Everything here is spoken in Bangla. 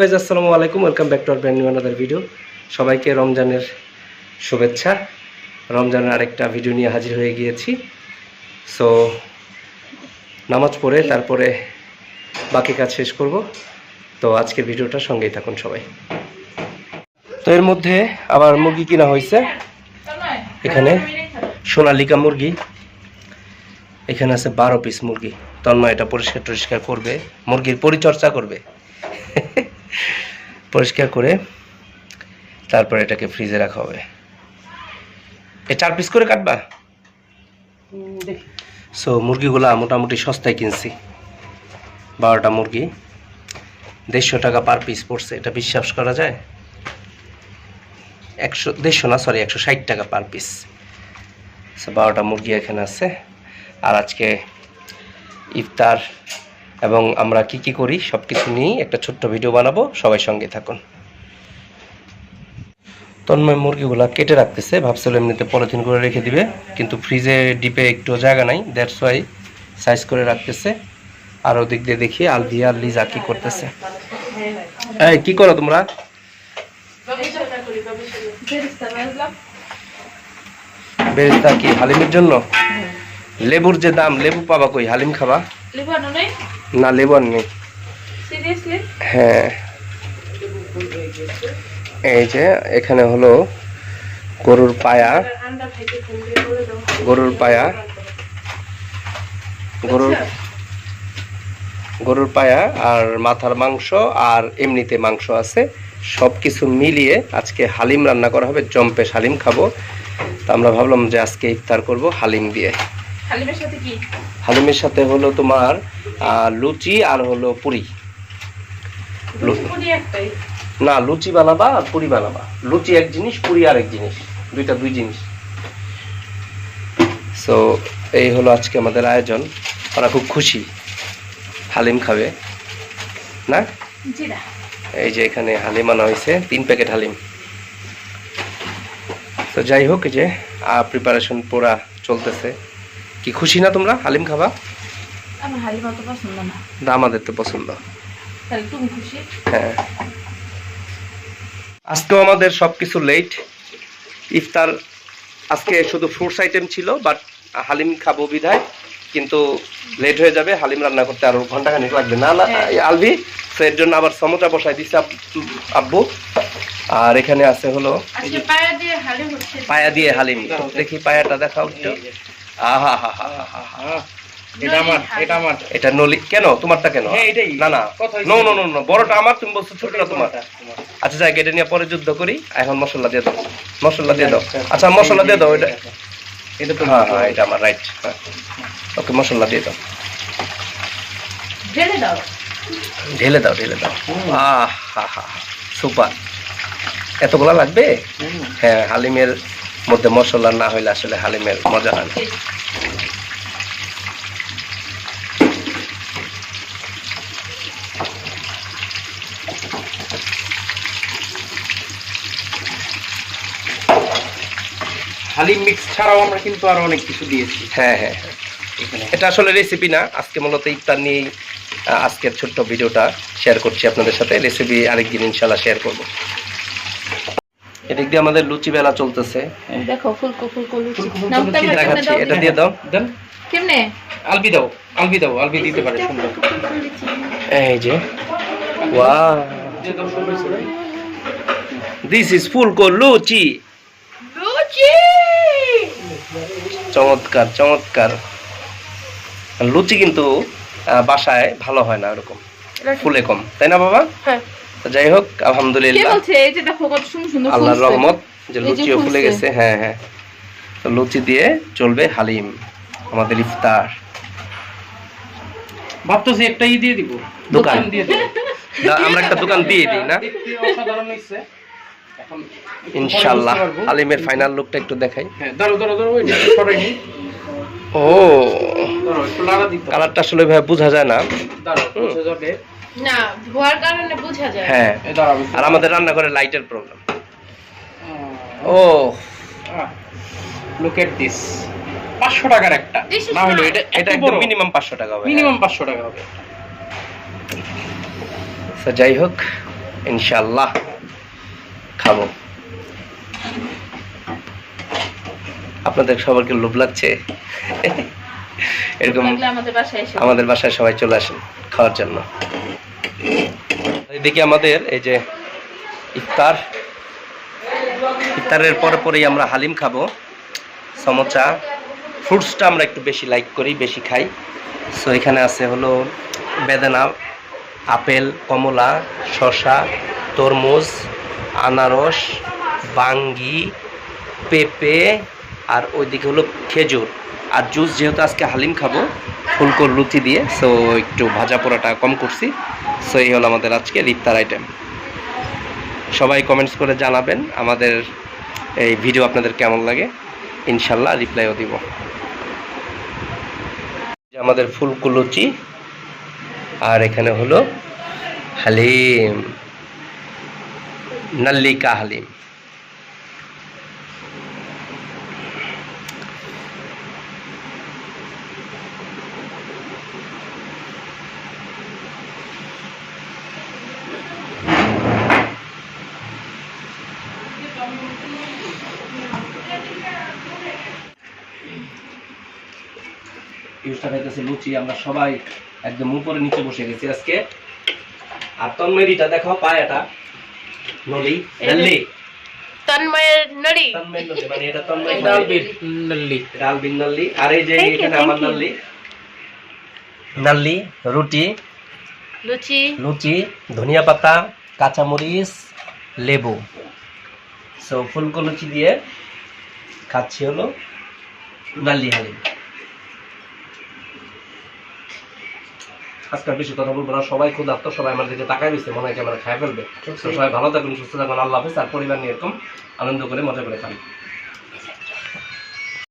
গাইজ আসসালামু আলাইকুম। Welcome back to our brand new another video সবাইকে রমজানের শুভেচ্ছা। রমজানের আরেকটা ভিডিও নিয়ে হাজির হয়ে গিয়েছি। সো নামাজ পড়ে তারপরে বাকি কাজ শেষ করব। তো আজকের ভিডিওটা সঙ্গেই থাকুন সবাই। তো এর মধ্যে আবার মুরগি কিনা হয়েছে। এখানে সোনালিকা মুরগি। এখানে আছে বারো পিস মুরগি। তন্ময় এটা পরিষ্কার টরিষ্কার করবে। মুরগির পরিচর্যা করবে। পরিষ্কার করে তারপর এটাকে ফ্রিজে রাখা হবে। এ চার পিস করে কাটবা? সো মুরগিগুলা মোটামুটি সস্তায় কিনছি। বারোটা মুরগি। দেড়শো টাকা পার পিস পড়ছে। এটা বিশ্বাস করা যায়? একশো দেড়শো না সরি একশো ষাট টাকা পার পিস সো বারোটা মুরগি এখানে আছে। আর আজকে ইফতার এবং আমরা কি কি করি সব কিছু নিয়েই একটা ছোট্ট ভিডিও বানাবো। সবাই সঙ্গে থাকুন। তন্ময় মুরগিগুলা কেটে রাখতেছে, ভাবছিল এমনিতে পলিথিন করে রেখে দিবে, কিন্তু ফ্রিজে ডিপে একটু জায়গা নাই দ্যাটস ওয়াই সাইজ করে রাখতেছে। আর ওদিক দিয়ে দেখি আলভিয়া আর লিজা কি করতেছে। এই, কি করো তোমরা? বেরেস্তা কি, হালিমের জন্য? লেবুর যে দাম, লেবু পাবা কই? হালিম খাবা? লিভানো নেই? না লেবু আর নেই হ্যাঁ। এই যে এখানে হলো গরুর পায়া। গরুর পায়া। গরুর গরুর পায়া আর মাথার মাংস আর এমনিতে মাংস আছে। সব কিছু মিলিয়ে আজকে হালিম রান্না করা হবে। জম্পেশ হালিম খাব। তা আমরা ভাবলাম যে আজকে ইফতার করব হালিম দিয়ে। হালিমের সাথে কি? হালিমের সাথে হলো তোমার লুচি আর হলো পুরি। না লুচি বানাবা আর পুরি বানাবা। লুচি এক জিনিস পুরি আর এক জিনিস। দুইটা দুই জিনিস। সো এই হলো আজকে আমাদের আয়োজন। ওরা খুব খুশি। হালিম খাবে। না? এই যে এখানে হালিম আনা হয়েছে তিন প্যাকেট হালিম। তো যাই হোক যে প্রিপারেশন পুরা চলতেছে। কি খুশি না তোমরা? হালিম খাবা? আমার হালিম অত পছন্দ না। না আমাদের তো পছন্দ। তাহলে তুমি খুশি? হ্যাঁ। আজকেও আমাদের সবকিছু লেট ইফতার আজকে শুধু ফ্রুটস আইটেম ছিল বাট হালিম খাব বিধায় কিন্তু লেট হয়ে যাবে হালিম রান্না করতে আরও ঘণ্টা খানিক লাগবে। না না আলবি তো এর জন্য আবার সমোচা বসাই দিচ্ছে আব্বু। আর এখানে আছে হলো আজকে পায়া দিয়ে হালিম হচ্ছে। পায়া দিয়ে হালিম। দেখি পায়াটা দেখাও একটু। এটা আমার এটা আমার। এটা নলি কেন? তোমারটা কেন? হ্যাঁ, না না। নো নো নো নো বড়টা আমার তুমি বলছো ছোটটা তোমার। আচ্ছা যাই এটা নিয়ে পরে যুদ্ধ করি। এখন মশলা দিয়ে দাও। মশলা দিয়ে দাও। আচ্ছা মশলা দিয়ে দাও এটা। এটা তো হ্যাঁ হ্যাঁ। এটা আমার রাইট হ্যাঁ। ওকে মশলা দিয়ে দাও। ঢেলে দাও। ঢেলে দাও ঢেলে দাও। আহ হা হা সুপার। এতগুলা লাগবে? হ্যাঁ হালিমের মধ্যে মশলা না হইলে আসলে হালিমের মজা হয় না। হালিম মিক্স ছাড়াও আমরা কিন্তু আরও অনেক কিছু দিয়েছি। হ্যাঁ হ্যাঁ। এটা আসলে রেসিপি না আজকে মূলত ইফতার নিয়েই আহ, আজকের ছোট্ট ভিডিওটা শেয়ার করছি আপনাদের সাথে। রেসিপি আরেকদিন ইনশাল্লাহ শেয়ার করব। এদিক দিয়ে আমাদের লুচি বেলা চলতেছে। দেখো ফুলকো ফুলকো লুচি। দেখাচ্ছি এটা দিয়ে দাও দেন। কেমনে? আলবি দাও আলবি দাও আলবি দিতে পারে সুন্দর। এই যে ওয়াও। করে। দিস ইজ ফুলকো লুচি। লুচি! চমৎকার চমৎকার। লুচি কিন্তু বাসায় ভালো হয় না এরকম ফুলে কম তাই না বাবা? হ্যাঁ। যাই হোক কে আলহামদুলিল্লাহ বলছে? এই যে দেখো কত সুন্দর সুন্দর আল্লাহর রহমত যে লুচিও ফুলে গেছে হ্যাঁ হ্যাঁ। তো লুচি দিয়ে চলবে হালিম আমাদের ইফতার। ভাবতেছি একটাই দিয়ে দিব দোকান। দিয়ে দিব। আমরা একটা দোকান দিয়ে দিই না? ইনশাল্লাহ। হালিমের ফাইনাল লুকটা একটু দেখাই। হ্যাঁ ও। একটু। কালারটা আসলে ভাই বোঝা যায় না। দাঁড়াও বুঝে যাবে। না ধোয়ার কারণে বোঝা যায়। হ্যাঁ আর আমাদের রান্নাঘরে লাইটের প্রবলেম ও লুক এট দিস পাঁচশো টাকার একটা। না হলো এটা এটা একদম মিনিমাম পাঁচশো টাকা হবে মিনিমাম পাঁচশো টাকা হবে। যাই হোক ইনশাল্লাহ খাব। আপনাদের সবাইকে লোভ লাগছে? এরকম আমাদের বাসায় আমাদের বাসায় সবাই চলে আসেন খাওয়ার জন্য। এদিকে আমাদের এই যে ইফতার। ইফতারের পরে পরেই আমরা হালিম খাব। সমোচা। ফ্রুটসটা আমরা একটু বেশি লাইক করি, বেশি খাই। সো এখানে আছে হলো বেদানা, আপেল, কমলা, শসা, তরমুজ, আনারস, বাঙ্গি, পেঁপে, আর ওইদিকে হলো খেজুর। আর জুস যেহেতু আজকে হালিম খাব, ফুলকোর লুচি দিয়ে সো একটু ভাজা পোড়াটা কম করছি। সো এই হলো আমাদের আজকে ইফতার আইটেম সবাই কমেন্টস করে জানাবেন আমাদের এই ভিডিও আপনাদের কেমন লাগে। ইনশাল্লাহ রিপ্লাইও দিব। আমাদের ফুলকো লুচি, আর এখানে হলো হালিম, নাল্লিকা হালিম। ইউজটা খাইতেছে লুচি আমরা সবাই একদম উপরে নিচে বসে গেছি আজকে। আর তন্মেরিটা দেখো পায়াটা নলি নল্লি তন্ময়ের নড়ি তন্ময় নলি মানে এটা তন্ময় নলি। নল্লি আর এই যে এখানে আমার নাল্লি রুটি লুচি। লুচি ধনিয়া পাতা কাঁচামরিচ লেবু। সো ফুলকো লুচি দিয়ে খাচ্ছি হলো নাল্লি হালিম। আজকাল বেশি কথা বলব না। সবাই খুব আত্ম সবাই আমার দিকে তাকাই দিচ্ছে মনে হয় ক্যামেরা খাই ফেলবে। সবাই ভালো থাকুন সুস্থ থাকুন আল্লাহ হাফেজ আর পরিবার নিয়ে এরকম আনন্দ করে মজা করে খান।